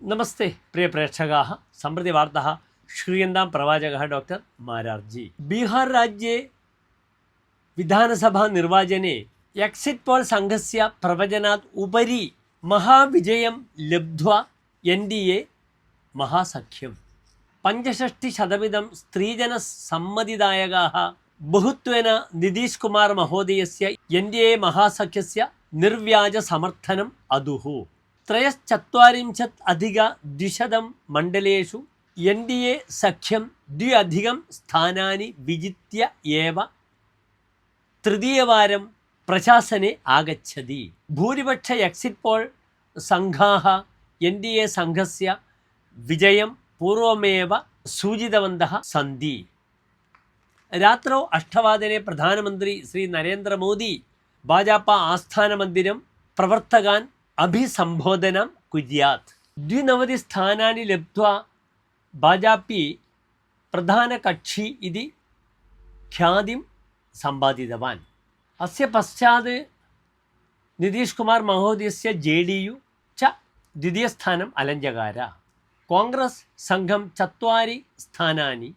നമസ്തേ പ്രിയ പ്രേക്ഷകാ സമൃദ്ധി വാർത്ത ശ്രീയന്താം പ്രവാചക ഡോക്ടർ മാരാർജി. ബീഹാർ രാജ്യെ വിധാനസഭാ നിർവാചനെ എക്സിറ്റ് പോൾ സംഘസ്യ പ്രവചനാത് ഉപരി മഹാവിജയം ലബ്ധ്വ എൻ ഡി എ മഹാസഖ്യം. പഞ്ചഷഷ്ടി ശതവിധം സ്ത്രീജന സമ്മതിദായകാ ബഹുത്വേന നിതീഷ് കുമാർ മഹോദയസ്യ എൻ ഡി എ മഹാസഖ്യസ്യ നിർവ്യാജ സമർത്ഥനം അദുഹു ത്രയശ്ചത്വരിംശത് അധിക ദ്വിശതം മണ്ഡലേഷു എൻ ഡി എ സഖ്യം ദ്വധികം സ്ഥാനാനി വിജിത്യ ഏവ തൃതീയവാരം പ്രശാസനെ ആഗച്ഛതി ഭൂരിപക്ഷ എക്സിറ്റ് പോൾ സംഘാഹ എൻ ഡി എ സംഘസ്യ വിജയം പൂർവമേവ സൂചിതവന്തः സന്തി രാത്രോ അഷ്ടവാദനെ പ്രധാനമന്ത്രി ശ്രീ നരേന്ദ്രമോദി ഭാജപ ആസ്ഥാന മന്ദിരം പ്രവർത്തകാൻ അഭിസംബോധനം കുര്യാത് ദ്വിനവതി സ്ഥാനാനി ലബ്ധ ബാജാപി പ്രധാന കക്ഷി ഇതി ഖ്യാതിം സമ്പാദിതവാൻ. അസ്യ പശ്ചാത് നിതീഷ് കുമാർ മഹോദയസ്യ ജെ ഡി യു ച ദ്വിതീയ സ്ഥാനം അലഞ്ചകാര. കോൺഗ്രസ് സംഘം ചത്വാരി സ്ഥാനാനി.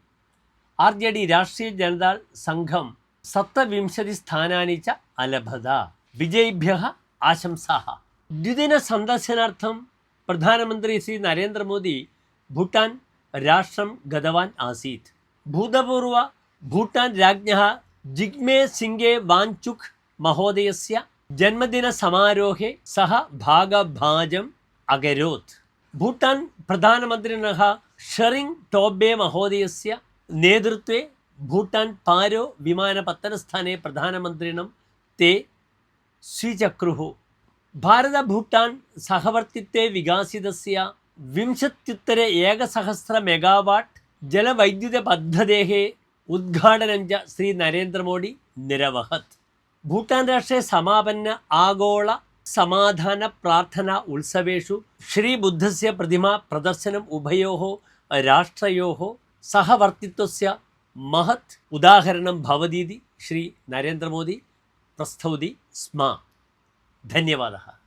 R J D Rashtriya Janata Dal സംഘം സപ്തവിംശതി സ്ഥാനാനി ച അലഭത. വിജയിഭ്യ ആശംസാ ദ്വിദിന സന്ദർശനാർത്ഥം പ്രധാനമന്ത്രി ശ്രീ നരേന്ദ്രമോദി ഭൂട്ടാൻ രാഷ്ട്രം ഗതവാൻ ആസീത് ഭൂതപൂർവ ഭൂട്ടാൻ രാജ്ഞ ജിഗ്മേ സിംഗെ വാഞ്ചുക് മഹോദയസ്യ ജന്മദിന സമാരോഹെ സഹ ഭാഗഭാജം അകരോത്. ഭൂട്ടാൻ പ്രധാനമന്ത്രിണ ഷെറിംഗ് ടോബെ മഹോദയസ്യ നേതൃത്വേ ഭൂട്ടാൻ പാരോ വിമാനപത്തനസ്ഥാനെ പ്രധാനമന്ത്രിണം തേ സ്വീചക്രുഹു ഭാരത ഭൂട്ടാൻ സഹവർത്തിത്വ വികാസിതസ്യ വിംശത്യുത്തര ഏകസഹസ്ര മെഗാവാട്ട് ജലവൈദ്യുത പദ്ധതേഹേ ഉദ്ഘാടനം ച ശ്രീ നരേന്ദ്രമോദി നിരവഹത്. ഭൂട്ടാൻ രാഷ്ട്രെ സമാപന്ന ആഗോള സമാധാന പ്രാർത്ഥന ഉത്സവേഷു ശ്രീബുദ്ധസ്യ പ്രതിമ പ്രദർശനം ഉഭയോ രാഷ്ട്രയോ സഹവർത്തിത്വസ്യ മഹത് ഉദാഹരണം ഭവതീതി ശ്രീ നരേന്ദ്രമോദി പ്രസ്തൗതി സ്മ. धन्यवादः।